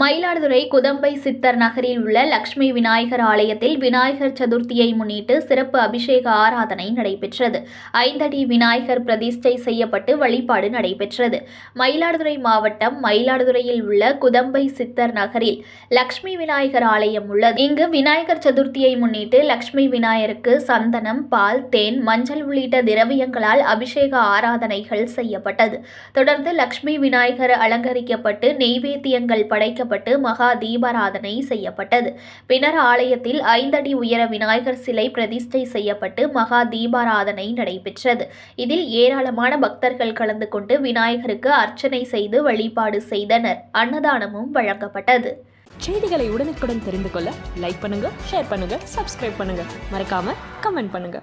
மயிலாடுதுறை குதம்பை சித்தர் நகரில் உள்ள லக்ஷ்மி விநாயகர் ஆலயத்தில் விநாயகர் சதுர்த்தியை முன்னிட்டு சிறப்பு அபிஷேக ஆராதனை நடைபெற்றது. ஐந்தடி விநாயகர் பிரதிஷ்டை செய்யப்பட்டு வழிபாடு நடைபெற்றது. மயிலாடுதுறை மாவட்டம் மயிலாடுதுறையில் உள்ள குதம்பை சித்தர் நகரில் லக்ஷ்மி விநாயகர் ஆலயம் உள்ளது. இங்கு விநாயகர் சதுர்த்தியை முன்னிட்டு லக்ஷ்மி விநாயகருக்கு சந்தனம் பால் தேன் மஞ்சள் உள்ளிட்ட திரவியங்களால் அபிஷேக ஆராதனைகள் செய்யப்பட்டது. தொடர்ந்து லக்ஷ்மி விநாயகர் அலங்கரிக்கப்பட்டு நெய்வேத்தியங்கள் படைக்க படைக்கப்பட்டு மகா தீபாராதனை செய்யப்பட்டது. பின்னர் ஆலயத்தில் ஐந்தடி உயர விநாயகர் சிலை பிரதிஷ்டை செய்யப்பட்டு மகா தீபாராதனை நடைபெற்றது. இதில் ஏராளமான பக்தர்கள் கலந்து கொண்டு விநாயகருக்கு அர்ச்சனை செய்து வழிபாடு செய்தனர். அன்னதானமும் வழங்கப்பட்டது. செய்திகளை உடனுக்குடன் தெரிந்து கொள்ள லைக் பண்ணுங்க ஷேர் பண்ணுங்க சப்ஸ்கிரைப் பண்ணுங்க. மறக்காம கமெண்ட் பண்ணுங்க.